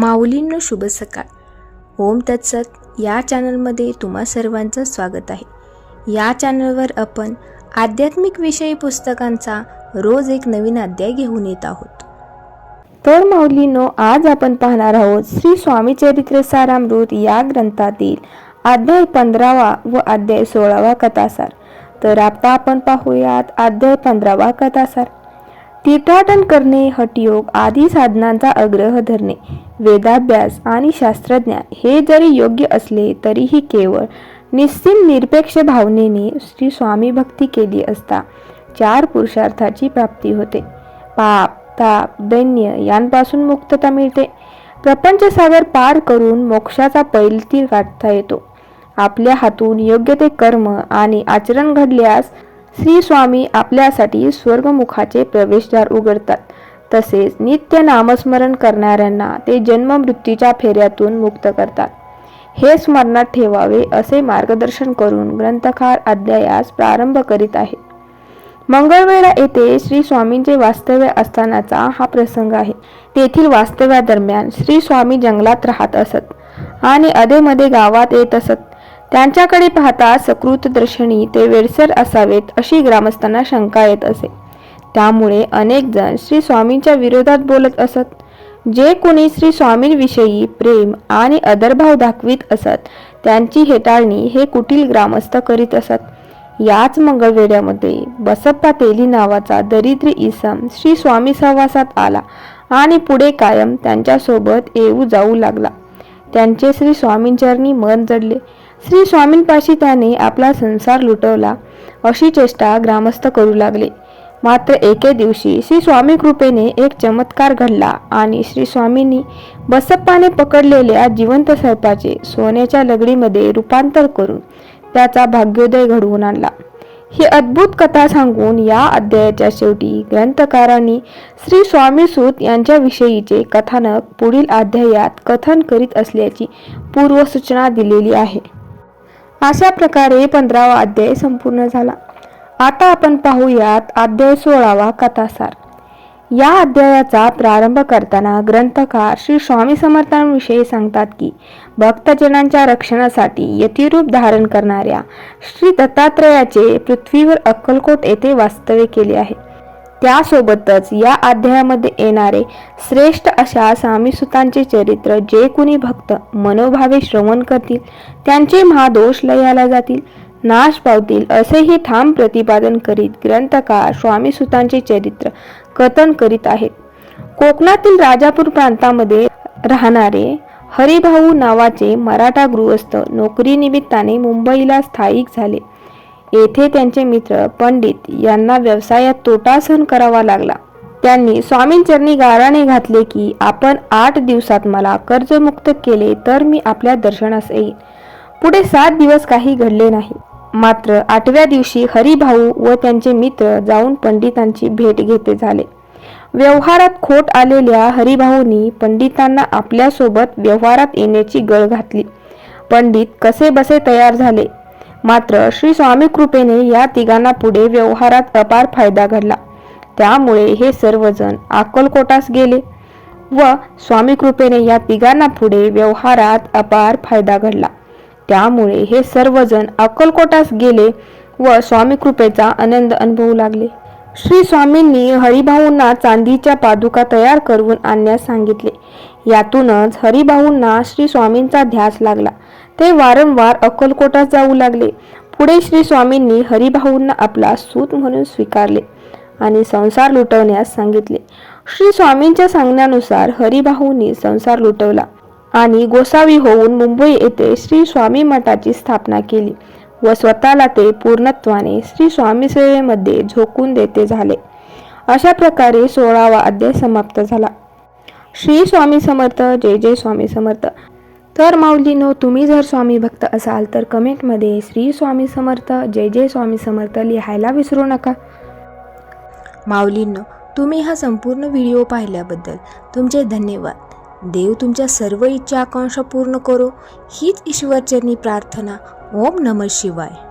माऊलींनो शुभ सकाळ. ओम तत्सत. या चॅनलमध्ये तुम्हा सर्वांचं स्वागत आहे. या चॅनलवर आपण आध्यात्मिक विषयी पुस्तकांचा रोज एक नवीन अध्याय घेऊन येत आहोत. तर माऊलींनो आज आपण पाहणार आहोत श्री स्वामी चरित्र सारामृत या ग्रंथातील अध्याय पंधरावा व अध्याय सोळावा कथासार. तर आता आपण पाहूयात अध्याय पंधरावा कथासार. तीर्थाटन करणे हटयोग आदी साधनांचा आग्रह धरणे वेदाभ्यास आणि शास्त्रज्ञान हे जरी योग्य असले तरीही केवळ निस्सीम निरपेक्ष भावनेने श्री स्वामी भक्ती केली असता चार पुरुषार्थाची प्राप्ती होते पाप ताप दैन्य यांपासून मुक्तता मिळते प्रपंचसागर पार करून मोक्षाचा पैलतीर गाठता येतो आपल्या हातून योग्य ते कर्म आणि आचरण घडल्यास श्री स्वामी आपल्यासाठी स्वर्गमुखाचे प्रवेशद्वार उघडतात. तसेच नित्य नामस्मरण करणाऱ्यांना ते जन्ममृत्यूच्या फेऱ्यातून मुक्त करतात. हे स्मरणात ठेवावे असे मार्गदर्शन करून ग्रंथकार अध्यायास प्रारंभ करीत आहे मंगळवेढा येथे श्री स्वामींचे वास्तव्य असतानाचा हा प्रसंग आहे. तेथील वास्तव्यादरम्यान श्री स्वामी जंगलात राहत असत आणि अधेमध्ये गावात येत असत. त्यांच्याकडे पाहता सकृत दर्शनी ते वेडसर असावेत अशी ग्रामस्थांना शंका येत असे. त्यामुळे अनेक जण श्री स्वामींच्या विरोधात बोलत असत. जे कोणी श्री स्वामींविषयी प्रेम आणि अदरभाव दाखवित असत त्यांची हेटाळणी हे कुटील ग्रामस्थ करीत असत. याच मंगळवेड्यामध्ये बसप्पा तेली नावाचा दरिद्री इसम श्री स्वामी सहवासात आला आणि पुढे कायम त्यांच्यासोबत येऊ जाऊ लागला. त्यांचे श्री स्वामींचरणी मन जडले. श्री स्वामींपाशी त्याने आपला संसार लुटवला. अशी चेष्टा ग्रामस्थ करू लागले. मात्र एके दिवशी श्री स्वामी कृपेने एक चमत्कार घडला आणि श्री स्वामींनी बसप्पाने पकडलेल्या जिवंत सर्पाचे सोन्याच्या लगडीमध्ये रूपांतर करून त्याचा भाग्योदय घडवून आणला. ही अद्भुत कथा सांगून या अध्यायाच्या शेवटी ग्रंथकारांनी श्री स्वामी सूत यांच्याविषयीचे कथानक पुढील अध्यायात कथन करीत असल्याची पूर्वसूचना दिलेली आहे. अशा प्रकारे पंधरावा अध्याय संपूर्ण झाला. आता आपण पाहूयात अध्याय सोळावा कथासार. या अध्यायाचा प्रारंभ करताना ग्रंथकार श्री स्वामी समर्थांविषयी सांगतात की भक्तजनांच्या रक्षणासाठी यतिरूप धारण करणाऱ्या श्री दत्तात्रयाचे पृथ्वीवर अक्कलकोट येथे वास्तव्य केले आहे. त्यासोबतच या अध्यायामध्ये येणारे श्रेष्ठ अशा स्वामीसुतांचे चरित्र जे कुणी भक्त मनोभावे श्रवण करतील त्यांचे महादोष लयाला जातील नाश पावतील असेही ठाम प्रतिपादन करीत ग्रंथकार स्वामीसुतांचे चरित्र कथन करीत आहेत. कोकणातील राजापूर प्रांतामध्ये राहणारे हरिभाऊ नावाचे मराठा गृहस्थ नोकरीनिमित्ताने मुंबईला स्थायिक झाले. येथे त्यांचे मित्र पंडित यांना व्यवसायात तोटा सहन करावा लागला. त्यांनी स्वामींचरणी गाराणे घातले की आपण आठ दिवसात मला कर्जमुक्त केले तर मी आपल्या दर्शनास येईन. पुढे सात दिवस काही घडले नाही. मात्र आठव्या दिवशी हरिभाऊ व त्यांचे मित्र जाऊन पंडितांची भेट घेते झाले. व्यवहारात खोट आलेल्या हरिभाऊंनी पंडितांना आपल्यासोबत व्यवहारात येण्याची गळ घातली. पंडित कसे बसे तयार झाले. मात्र श्री स्वामी कृपेने या तिघांना पुढे व्यवहारात अपार फायदा घडला. त्यामुळे हे सर्वजण अक्कलकोटास गेले व स्वामी कृपेने या तिघांना पुढे व्यवहारात अपार फायदा घडला. त्यामुळे हे सर्वजण अक्कलकोटास गेले व स्वामी कृपेचा आनंद अनुभवू लागले. श्री स्वामींनी हरिभाऊंना चांदीच्या पादुका तयार करून आणण्यास सांगितले. यातूनच हरिभाऊंना श्री स्वामींचा ध्यास लागला. ते वारंवार अक्कलकोटात जाऊ लागले. पुढे श्री स्वामींनी हरिभाऊंना आपला सूत म्हणून स्वीकारले आणि संसार लुटवण्यास सांगितले. श्री स्वामींच्या सांगण्यानुसार हरिभाऊंनी संसार लुटवला आणि गोसावी होऊन मुंबई येथे श्री स्वामी मठाची स्थापना केली व स्वतःला ते पूर्णत्वाने श्री स्वामी सेवेमध्ये झोकून देते झाले. अशा प्रकारे सोळावा अध्याय समाप्त झाला. श्री स्वामी समर्थ जय जय स्वामी समर्थ. तर माऊलीनो तुम्ही जर स्वामी भक्त असाल तर कमेंटमध्ये श्री स्वामी समर्थ जय जय स्वामी समर्थ लिहायला विसरू नका. माऊलींनो तुम्ही हा संपूर्ण व्हिडिओ पाहिल्याबद्दल तुमचे धन्यवाद. देव तुमच्या सर्व इच्छा आकांक्षा पूर्ण करो. हीच ईश्वरचरणी प्रार्थना. ओम नमः शिवाय.